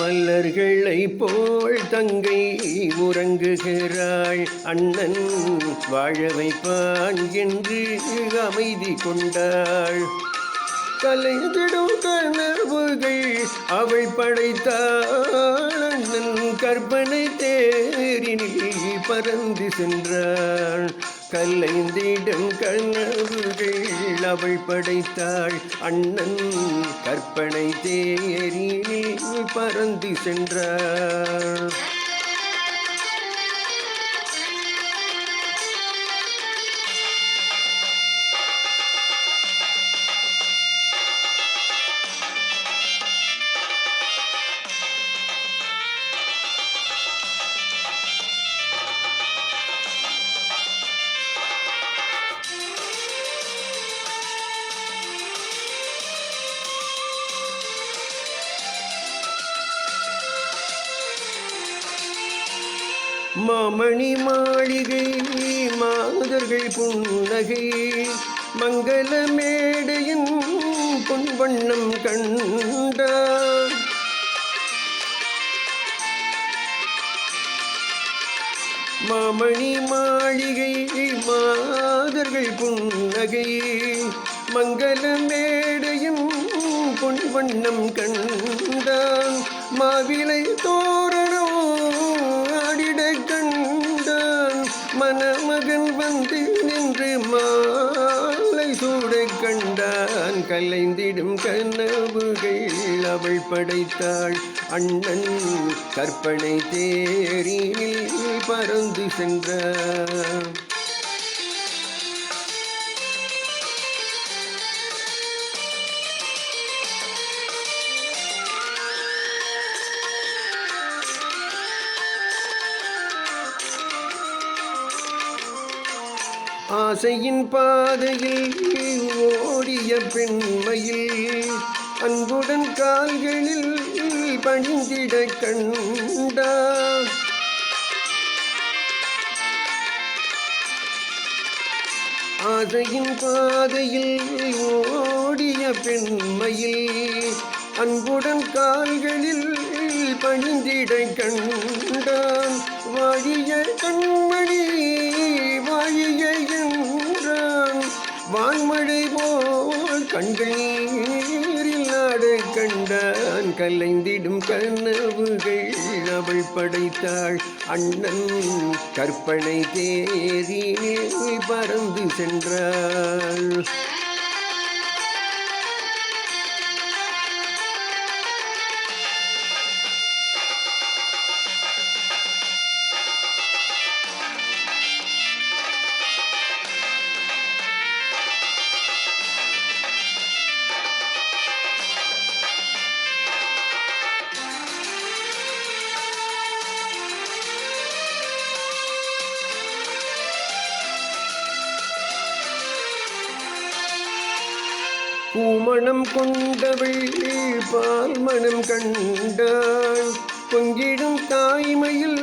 மலர்களை போல் தங்கை உறங்குகிறாள். அண்ணன் வாழ வைப்பான் என்று அமைதி கொண்டாள். கலைந்திடும் கனவுகள் அவள் படைத்தாள். அண்ணன் கற்பனை தேரினில் பறந்து சென்றாள். கலைந்திடும் கனவுகள் அவள் படைத்தாள். அண்ணன் கற்பனை தேரினில் பறந்து சென்றாள் மாமணி மாளிகை மாதர்கள் புன்னகை. மங்கள மேடையின் பொன்வண்ணம் கண்டார். மாமணி மாளிகை மாதர்கள் புன்னகை. மங்கள மேடையும் பொன்வண்ணம் கண்டான் மாவிலை தோரணம் கண்டான் மணமகன் வந்து நின்று மாலை சூடை கண்டான். கலைந்திடும் கனவுகள் அவள் படைத்தாள். அண்ணன் கற்பனை தேரில் பறந்து சென்றான். ஆசையின் பாதையில் ஓடிய பெண்மையில் அன்புடன் கால்களில் பணிந்திட கண்டார் ஆசையின் பாதையில் ஓடிய பெண்மையில் அன்புடன் கால்களில் பணிந்திட கண்டான். வாழிய கண்மணி கண்களில் நாடு கண்டான் கலைந்திடும் கனவுகள் அவள் படைத்தாள். அண்ணன் கற்பனை தேரினில் பறந்து சென்றாள். பூமணம் கொண்டவள் பால் மணம் கண்டாள் பொங்கிடும் தாய்மையில்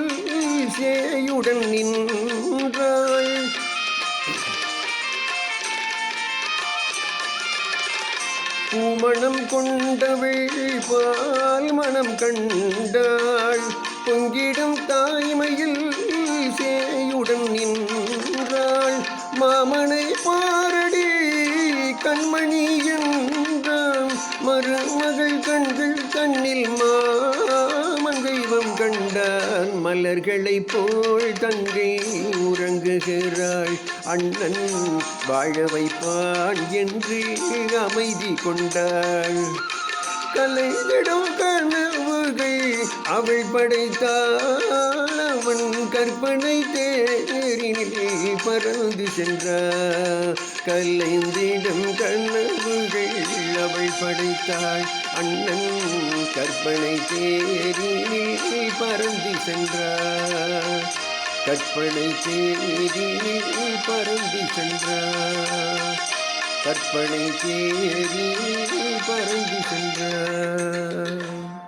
சேயுடன் நின்றாள் பூமணம் கொண்டவள் பால் மணம் கண்டாள் பொங்கிடும் தாய்மையில் சேயுடன் கண்கள் கண்ணில் மாமன் தெய்வம் கண்டான் மலர்களை போல் தங்கை உறங்குகிறாள். அண்ணன் வாழ வைப்பான் என்று அமைதி கொண்டாள். கலைந்திடும் கனவுகள் அவள் படைத்தாள். அவன் கற்பனை தேரினில் பறந்து சென்றார். கலைந்திடும் கனவுகள் அவள் படைத்தாள். அண்ணன் கற்பனை தேரினில் பறந்து சென்றார். கற்பனை தேரினில் பறந்து சென்றார். கற்பனை தேரில் பறந்து சென்றார்.